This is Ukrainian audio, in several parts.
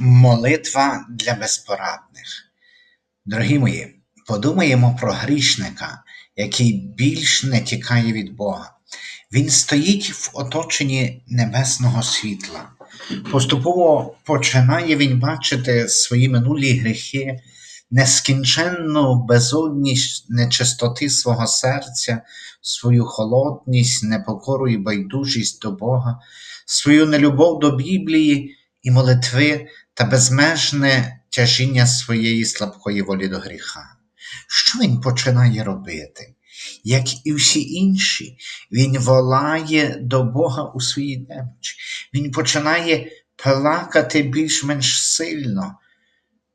Молитва для безпорадних. Дорогі мої, подумаємо про грішника, який більш не тікає від Бога. Він стоїть в оточенні небесного світла. Поступово починає він бачити свої минулі гріхи, нескінченну безодність нечистоти свого серця, свою холодність, непокору і байдужість до Бога, свою нелюбов до Біблії і молитви та безмежне тяжіння своєї слабкої волі до гріха. Що він починає робити? Як і всі інші, він волає до Бога у своїй немочі. Він починає плакати більш-менш сильно,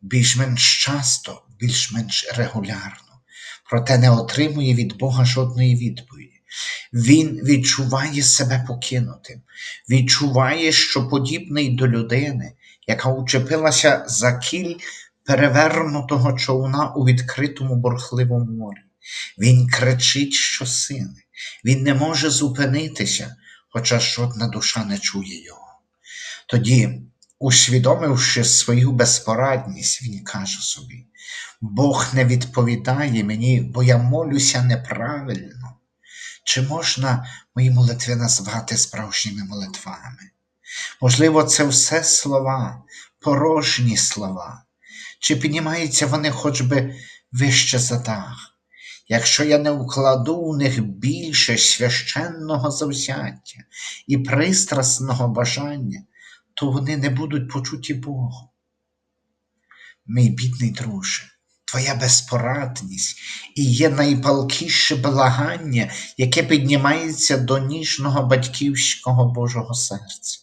більш-менш часто, більш-менш регулярно, проте не отримує від Бога жодної відповіді. Він відчуває себе покинутим, відчуває, що подібний до людини, яка учепилася за кіль перевернутого човна у відкритому бурхливому морі. Він кричить щосили, він не може зупинитися, хоча жодна душа не чує його. Тоді, усвідомивши свою безпорадність, він каже собі: Бог не відповідає мені, бо я молюся неправильно. Чи можна мої молитви назвати справжніми молитвами? Можливо, це все слова, порожні слова, чи піднімаються вони хоч би вище за дах, якщо я не вкладу у них більше священного завзяття і пристрасного бажання, то вони не будуть почуті Богом. Мій бідний друже, твоя безпорадність і є найпалкіше благання, яке піднімається до ніжного батьківського Божого серця.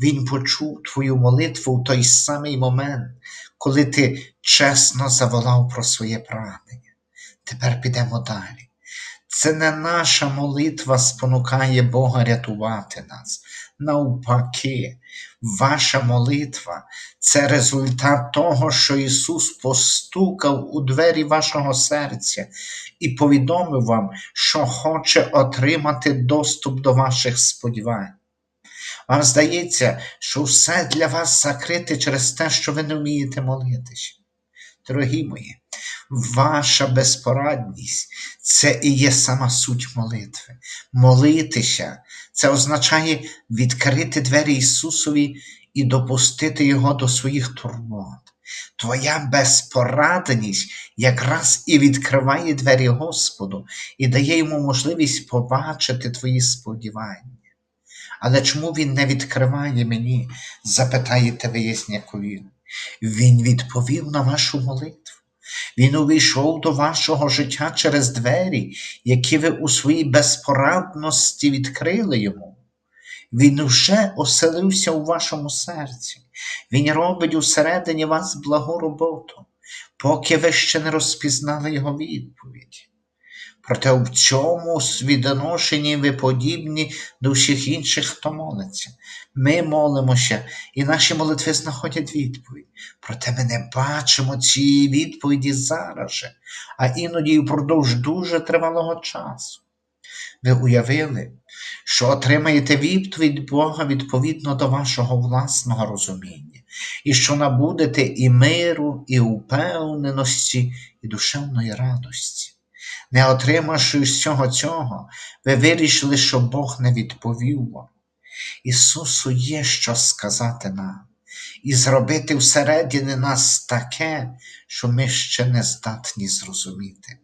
Він почув твою молитву в той самий момент, коли ти чесно заволав про своє прагнення. Тепер підемо далі. Це не наша молитва спонукає Бога рятувати нас. Навпаки, ваша молитва це результат того, що Ісус постукав у двері вашого серця і повідомив вам, що хоче отримати доступ до ваших сподівань. Вам здається, що все для вас закрите через те, що ви не вмієте молитися. Дорогі мої, ваша безпорадність це і є сама суть молитви. Молитися це означає відкрити двері Ісусові і допустити Його до своїх турбот. Твоя безпорадність якраз і відкриває двері Господу і дає йому можливість побачити твої сподівання. Але чому він не відкриває мені? запитаєте ви Єснякові. Він відповів на вашу молитву. Він увійшов до вашого життя через двері, які ви у своїй безпорадності відкрили йому. Він вже оселився у вашому серці. Він робить усередині вас благу роботу, поки ви ще не розпізнали його відповідь. Проте в цьому відношенні ви подібні до всіх інших, хто молиться. Ми молимося, і наші молитви знаходять відповідь. Проте ми не бачимо цієї відповіді зараз же, а іноді впродовж дуже тривалого часу. Ви уявили, що отримаєте відповідь Бога відповідно до вашого власного розуміння, і що набудете і миру, і упевненості, і душевної радості. Не отримавши всього цього, ви вирішили, що Бог не відповів вам. Ісусу є що сказати нам, і зробити всередині нас таке, що ми ще не здатні зрозуміти.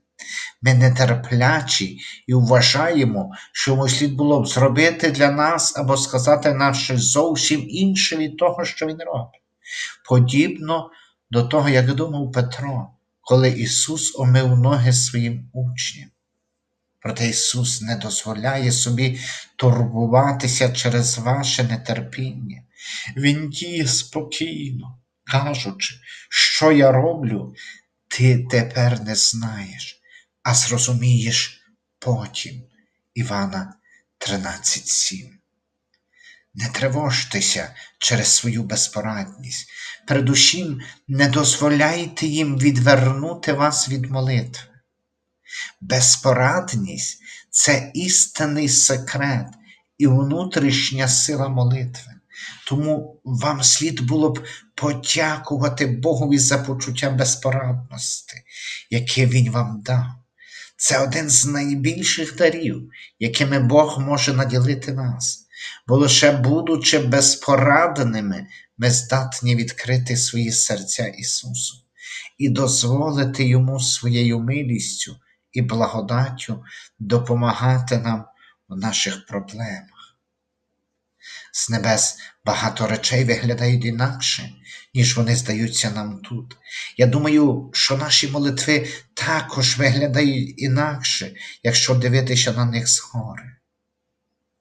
Ми нетерплячі і вважаємо, що йому слід було б зробити для нас або сказати нам щось зовсім інше від того, що Він робить. Подібно до того, як думав Петро коли Ісус омив ноги своїм учням. Проте Ісус не дозволяє собі турбуватися через ваше нетерпіння. Він діє спокійно, кажучи, що я роблю, ти тепер не знаєш, а зрозумієш потім. Івана 13.7 не тривожтеся через свою безпорадність, передусім не дозволяйте їм відвернути вас від молитви. Безпорадність це істинний секрет і внутрішня сила молитви. Тому вам слід було б подякувати Богові за почуття безпорадності, яке Він вам дав. Це один з найбільших дарів, якими Бог може наділити нас, бо лише будучи безпорадними, ми здатні відкрити свої серця Ісусу і дозволити Йому своєю милістю і благодаттю допомагати нам в наших проблемах. З небес багато речей виглядають інакше, ніж вони здаються нам тут. Я думаю, що наші молитви також виглядають інакше, якщо дивитися на них згори.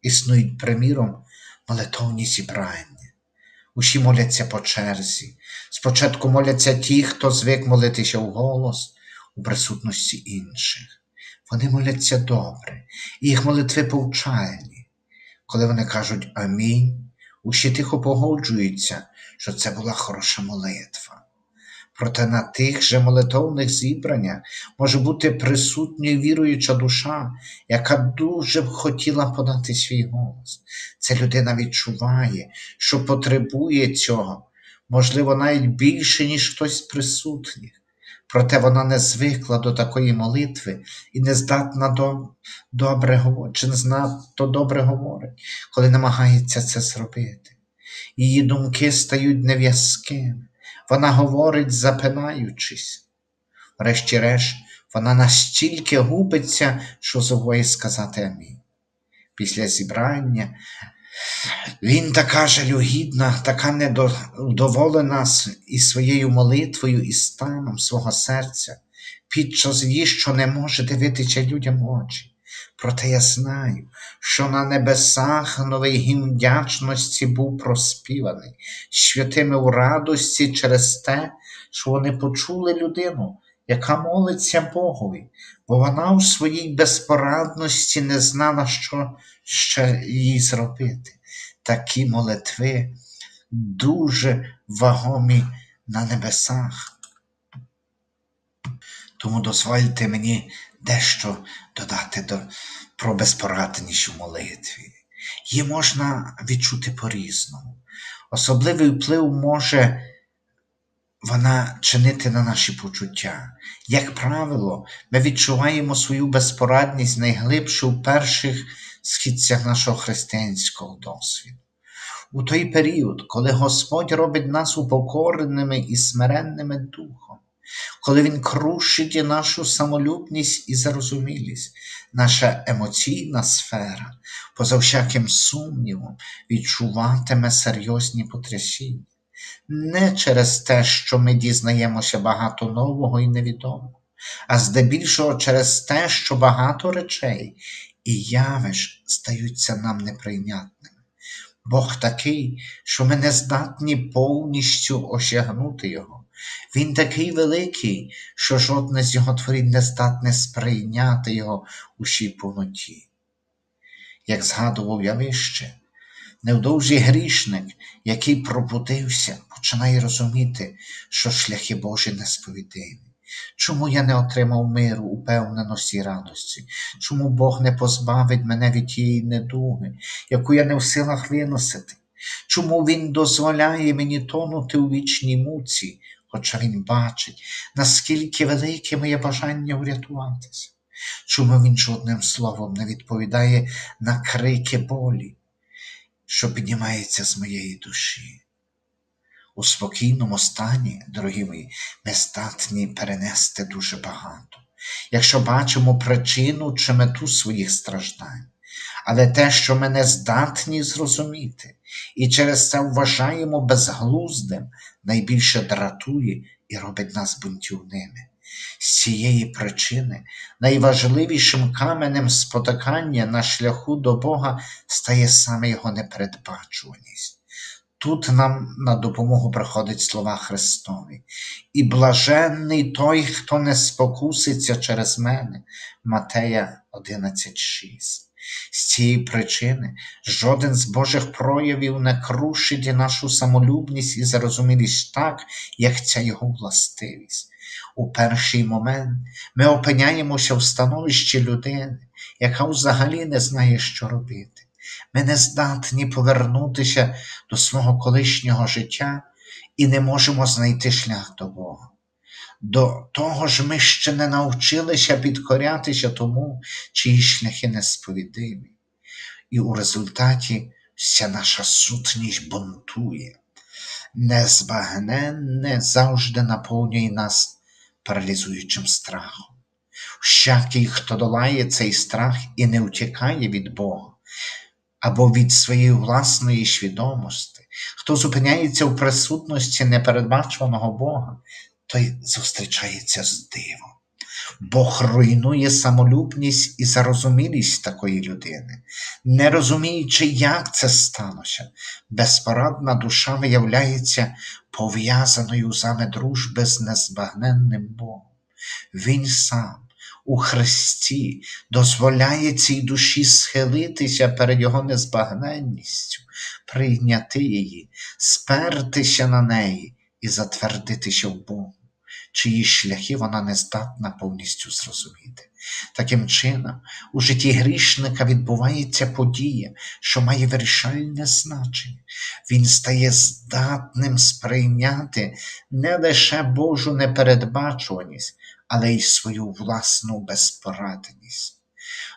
Існують, приміром, молитовні зібрання. Усі моляться по черзі. Спочатку моляться ті, хто звик молитися вголос у присутності інших. Вони моляться добре, і їх молитви повчальні. Коли вони кажуть Амінь, усі тихо погоджуються, що це була хороша молитва. Проте на тих же молитовних зібраннях може бути присутньою віруюча душа, яка дуже б хотіла подати свій голос. Ця людина відчуває, що потребує цього, можливо, навіть більше, ніж хтось з присутніх. Проте вона не звикла до такої молитви і не здатна до добре чи не знато добре говорить, коли намагається це зробити. Її думки стають нев'язкими, вона говорить, запинаючись. Врешті-решт, вона настільки губиться, що забуває сказати амінь. Після зібрання він така жалюгідна, така недоволена і своєю молитвою і станом свого серця, під час її, що не може дивитися людям в очі. Проте я знаю, що на небесах новий гімн вдячності був проспіваний святими у радості через те, що вони почули людину, яка молиться Богові, бо вона у своїй безпорадності не знала, що ще їй зробити. Такі молитви дуже вагомі на небесах. Тому дозвольте мені дещо додати до, про безпорадність у молитві. Її можна відчути по-різному. Особливий вплив може вона чинити на наші почуття. Як правило, ми відчуваємо свою безпорадність найглибше у перших східцях нашого християнського досвіду. У той період, коли Господь робить нас упокореними і смиренними духом, коли Він крушить і нашу самолюбність і зарозумілість, наша емоційна сфера, поза всяким сумнівом, відчуватиме серйозні потрясіння. Не через те, що ми дізнаємося багато нового і невідомого, а здебільшого через те, що багато речей і явиш здаються нам неприйнятними. Бог такий, що ми не здатні повністю осягнути Його. Він такий великий, що жодне з його творінь не здатне сприйняти його у всій повноті. Як згадував я вище, невдовзі грішник, який пробудився, починає розуміти, що шляхи Божі несповідимі. Чому я не отримав миру, упевненості і радості? Чому Бог не позбавить мене від тієї недуги, яку я не в силах виносити? Чому Він дозволяє мені тонути у вічній муці, хоча Він бачить, наскільки велике моє бажання врятуватися? Чому він жодним словом не відповідає на крики болі, що піднімається з моєї душі? У спокійному стані, дорогі мої, ми здатні перенести дуже багато, якщо бачимо причину чи мету своїх страждань, але те, що ми не здатні зрозуміти, і через це вважаємо безглуздим, найбільше дратує і робить нас бунтівними. З цієї причини найважливішим каменем спотикання на шляху до Бога стає саме Його непередбачуваність. Тут нам на допомогу приходять слова Христові. І блаженний той, хто не спокуситься через мене. Матея 11,6. З цієї причини жоден з Божих проявів не крушить нашу самолюбність і зарозумілість так, як ця його властивість. У перший момент ми опиняємося в становищі людини, яка взагалі не знає, що робити. Ми не здатні повернутися до свого колишнього життя і не можемо знайти шлях до Бога. До того ж, ми ще не навчилися підкорятися тому, чиї шляхи несповідимі. І у результаті вся наша сутність бунтує. Незбагненне завжди наповнює нас паралізуючим страхом. Всякий, хто долає цей страх і не утікає від Бога, або від своєї власної свідомості, хто зупиняється в присутності непередбачуваного Бога, той зустрічається з дивом. Бог руйнує самолюбність і зарозумілість такої людини, не розуміючи, як це сталося, безпорадна душа виявляється пов'язаною зами дружби з незбагненним Богом. Він сам у Христі дозволяє цій душі схилитися перед Його незбагненністю, прийняти її, спертися на неї і затвердитися в Богу чиї шляхи вона не здатна повністю зрозуміти. Таким чином, у житті грішника відбувається подія, що має вирішальне значення. Він стає здатним сприйняти не лише Божу непередбачуваність, але й свою власну безпорадність.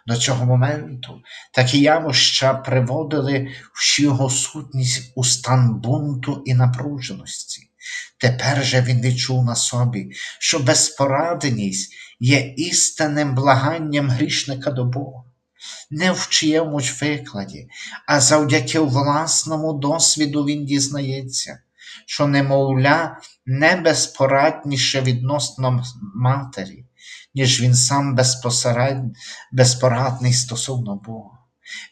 До цього моменту такі явища приводили всю його сутність у стан бунту і напруженості. Тепер же він відчув на собі, що безпорадність є істинним благанням грішника до Бога, не в чиємусь викладі, а завдяки власному досвіду він дізнається, що немовля не безпорадніше відносно матері, ніж він сам безпорадний стосовно Бога.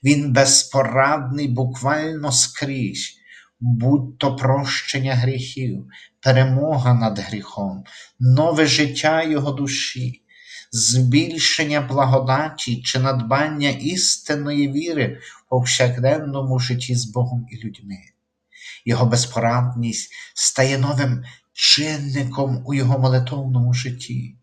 Він безпорадний буквально скрізь будь то прощення гріхів, перемога над гріхом, нове життя його душі, збільшення благодаті чи надбання істинної віри в повсякденному житті з Богом і людьми. Його безпорадність стає новим чинником у його молитовному житті.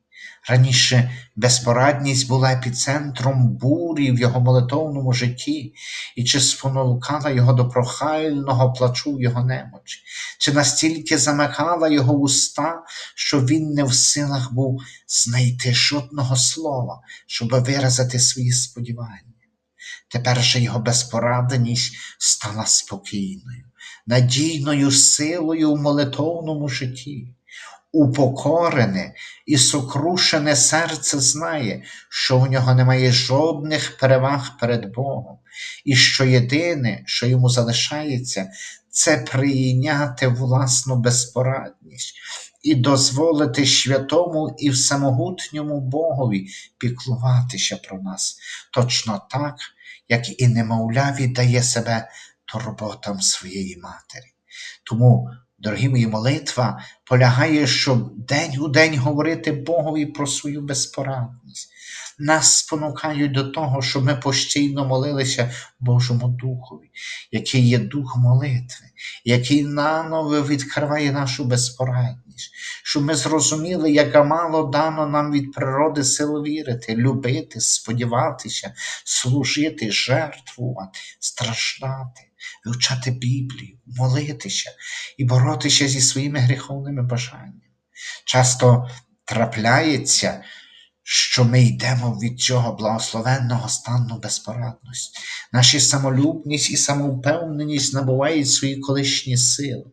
Раніше безпорадність була епіцентром бурі в його молитовному житті, і чи спонукала його до прохального плачу в його немочі, чи настільки замикала його уста, що він не в силах був знайти жодного слова, щоб виразити свої сподівання. Тепер же його безпорадність стала спокійною, надійною силою в молитовному житті упокорене і сокрушене серце знає, що у нього немає жодних переваг перед Богом, і що єдине, що йому залишається, це прийняти власну безпорадність і дозволити святому і всемогутньому Богові піклуватися про нас, точно так, як і немовля віддає себе турботам своєї матері. Тому Дорогі мої, молитва полягає, щоб день у день говорити Богові про свою безпорадність. Нас спонукають до того, щоб ми постійно молилися Божому Духові, який є дух молитви, який наново відкриває нашу безпорадність, щоб ми зрозуміли, яка мало дано нам від природи сил вірити, любити, сподіватися, служити, жертвувати, страждати вивчати Біблію, молитися і боротися зі своїми гріховними бажаннями. Часто трапляється, що ми йдемо від цього благословенного стану безпорадності. Наші самолюбність і самовпевненість набувають свої колишні сили.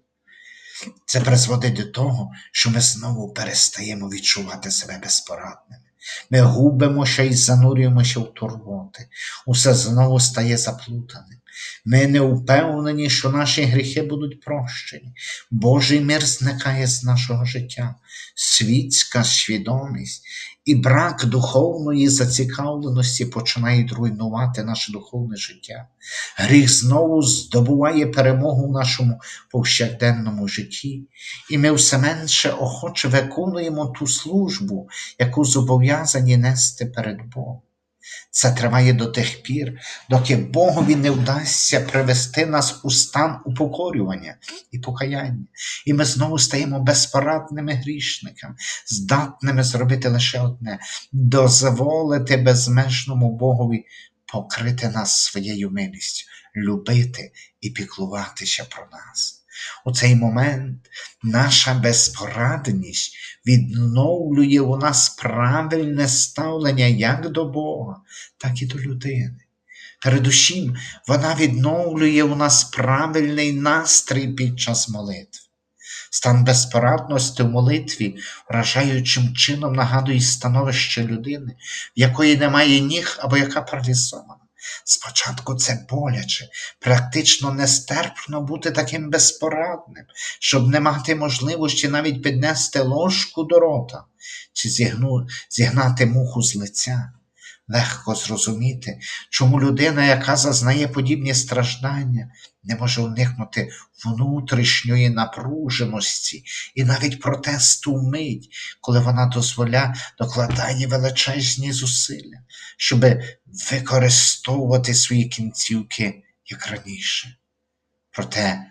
Це призводить до того, що ми знову перестаємо відчувати себе безпорадними. Ми губимося і занурюємося в турботи. Усе знову стає заплутаним. Ми не впевнені, що наші гріхи будуть прощені. Божий мир зникає з нашого життя, світська свідомість і брак духовної зацікавленості починають руйнувати наше духовне життя. Гріх знову здобуває перемогу в нашому повсякденному житті, і ми все менше охоче виконуємо ту службу, яку зобов'язані нести перед Богом. Це триває до тих пір, доки Богові не вдасться привести нас у стан упокорювання і покаяння, і ми знову стаємо безпорадними грішниками, здатними зробити лише одне дозволити безмежному Богові покрити нас своєю милістю, любити і піклуватися про нас. У цей момент наша безпорадність відновлює у нас правильне ставлення як до Бога, так і до людини. Передусім, вона відновлює у нас правильний настрій під час молитви. Стан безпорадності в молитві вражаючим чином нагадує становище людини, в якої немає ніг або яка паралізована. Спочатку це боляче, практично нестерпно бути таким безпорадним, щоб не мати можливості навіть піднести ложку до рота чи зігну, зігнати муху з лиця. Легко зрозуміти, чому людина, яка зазнає подібні страждання, не може уникнути внутрішньої напруженості і навіть протесту мить, коли вона дозволяє докладає величезні зусилля, щоб використовувати свої кінцівки як раніше. Проте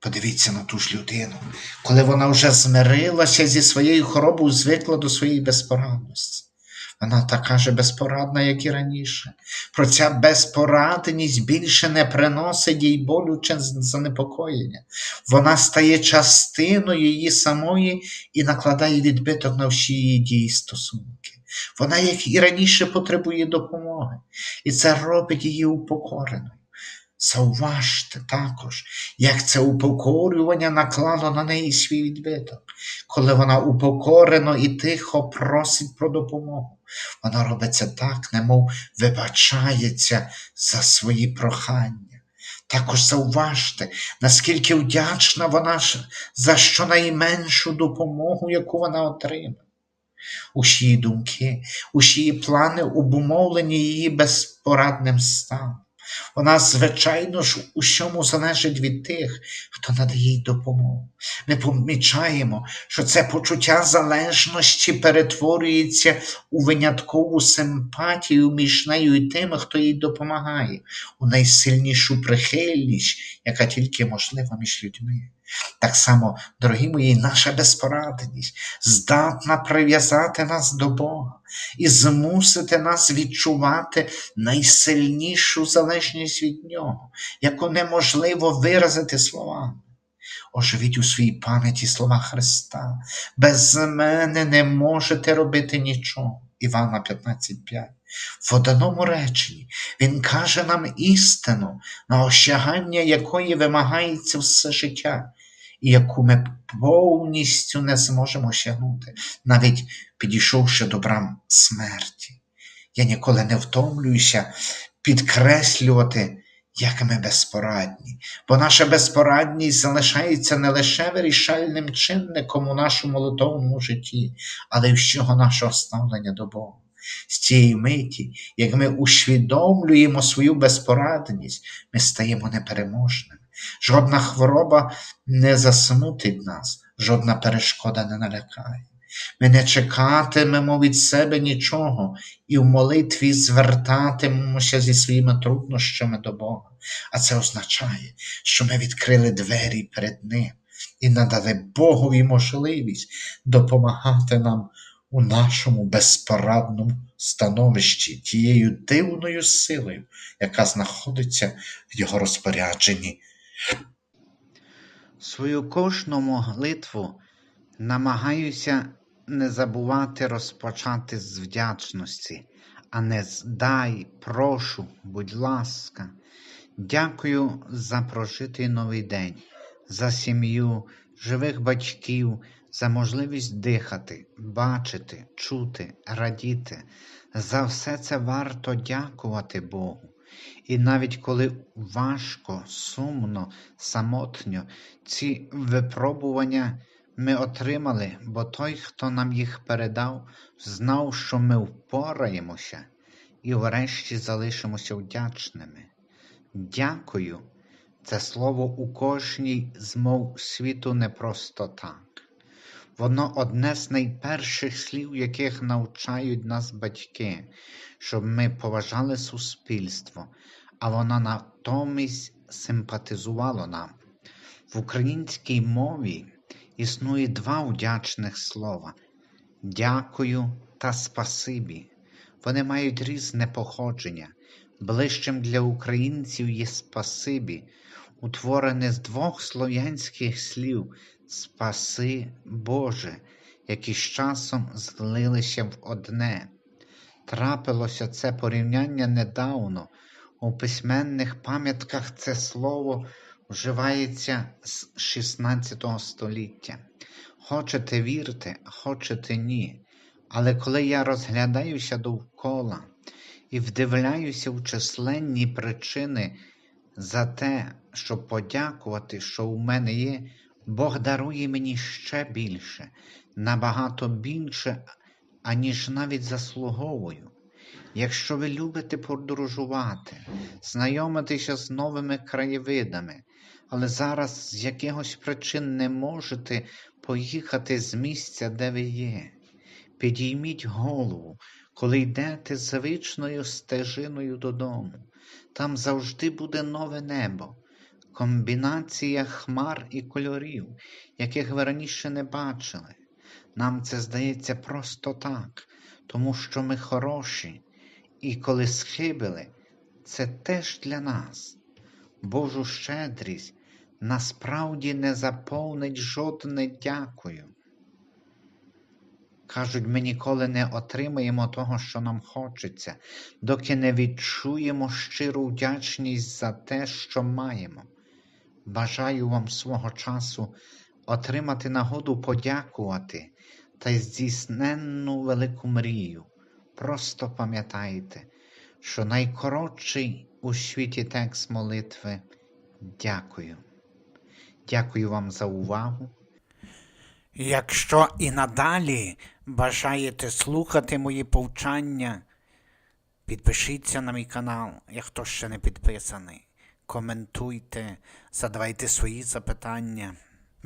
подивіться на ту ж людину, коли вона вже змирилася зі своєю хворобою, звикла до своєї безпорадності. Вона така же безпорадна, як і раніше. Про ця безпорадність більше не приносить їй болю чи занепокоєння. Вона стає частиною її самої і накладає відбиток на всі її дії стосунки. Вона, як і раніше, потребує допомоги, і це робить її упокореною. Зауважте також, як це упокорювання наклало на неї свій відбиток, коли вона упокорено і тихо просить про допомогу. Вона робиться так, немов вибачається за свої прохання. Також зауважте, наскільки вдячна вона за щонайменшу допомогу, яку вона отримала. Усі її думки, усі її плани обумовлені її безпорадним станом. Вона, звичайно ж, усьому залежить від тих, хто надає їй допомогу. Ми помічаємо, що це почуття залежності перетворюється у виняткову симпатію між нею і тими, хто їй допомагає, у найсильнішу прихильність, яка тільки можлива між людьми. Так само, дорогі мої, наша безпорадність здатна прив'язати нас до Бога і змусити нас відчувати найсильнішу залежність від Нього, яку неможливо виразити словами. Оживіть у своїй пам'яті слова Христа. Без мене не можете робити нічого. Івана 15,5. В одному реченні Він каже нам істину, на осягання якої вимагається все життя і яку ми повністю не зможемо осягнути, навіть підійшовши до брам смерті. Я ніколи не втомлююся підкреслювати, як ми безпорадні, бо наша безпорадність залишається не лише вирішальним чинником у нашому молитовному житті, але й всього нашого ставлення до Бога. З цієї миті, як ми усвідомлюємо свою безпорадність, ми стаємо непереможними. Жодна хвороба не засмутить нас, жодна перешкода не налякає. Ми не чекатимемо від себе нічого і в молитві звертатимемося зі своїми труднощами до Бога. А це означає, що ми відкрили двері перед Ним і надали Богові можливість допомагати нам у нашому безпорадному становищі тією дивною силою, яка знаходиться в Його розпорядженні Свою кожну молитву намагаюся не забувати розпочати з вдячності, а не з дай, прошу, будь ласка. Дякую за прожитий новий день, за сім'ю, живих батьків, за можливість дихати, бачити, чути, радіти. За все це варто дякувати Богу. І навіть коли важко, сумно, самотньо, ці випробування ми отримали, бо той, хто нам їх передав, знав, що ми впораємося і врешті залишимося вдячними. Дякую, це слово у кожній з мов світу не просто так. Воно одне з найперших слів, яких навчають нас батьки, щоб ми поважали суспільство, а воно натомість симпатизувало нам. В українській мові існує два вдячних слова дякую та спасибі. Вони мають різне походження. Ближчим для українців є спасибі, утворене з двох слов'янських слів Спаси Боже, які з часом злилися в одне. Трапилося це порівняння недавно. У письменних пам'ятках це слово вживається з 16 століття. Хочете вірте, хочете ні. Але коли я розглядаюся довкола і вдивляюся в численні причини за те, щоб подякувати, що у мене є, Бог дарує мені ще більше, набагато більше, аніж навіть заслуговую. Якщо ви любите подорожувати, знайомитися з новими краєвидами, але зараз з якихось причин не можете поїхати з місця, де ви є, підійміть голову, коли йдете звичною стежиною додому. Там завжди буде нове небо, комбінація хмар і кольорів, яких ви раніше не бачили. Нам це здається просто так, тому що ми хороші, і коли схибили, це теж для нас. Божу щедрість насправді не заповнить жодне дякую. Кажуть, ми ніколи не отримаємо того, що нам хочеться, доки не відчуємо щиру вдячність за те, що маємо. Бажаю вам свого часу отримати нагоду подякувати та й здійсненну велику мрію. Просто пам'ятайте, що найкоротший у світі текст молитви дякую. Дякую вам за увагу. Якщо і надалі бажаєте слухати мої повчання, підпишіться на мій канал, як хто ще не підписаний. Коментуйте, задавайте свої запитання,